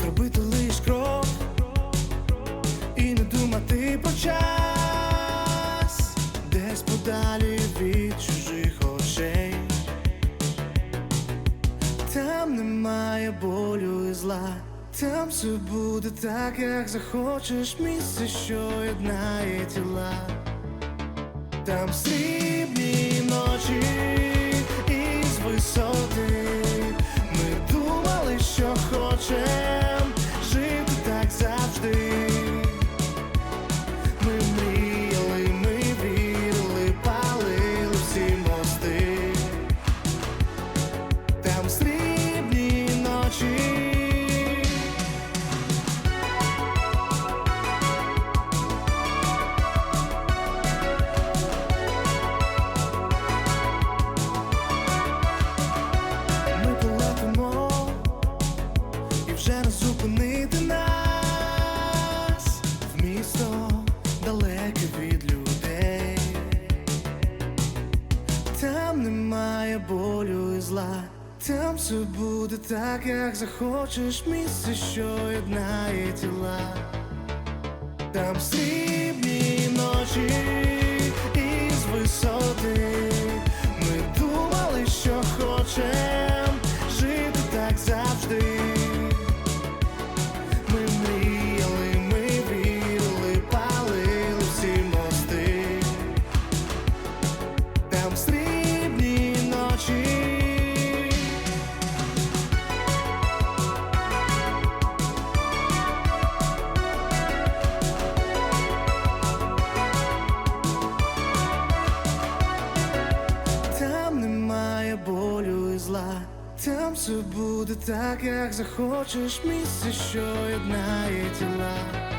зробити лиш крок і не думати про час десь подалі від чужих очей. Там немає болю і зла, там все буде так, як захочеш, місце, що єднає тіла, там срібні ночі. Немає болю і зла, там все буде так, як захочеш, місце, що єднає тіла. Там срібні ночі із висоти. Ми думали, що хочем жити так завжди. Ми мріяли, ми вірили, палили всі мости. Там срібні зла, там все буде так, як захочеш, місце, що єднає тіла.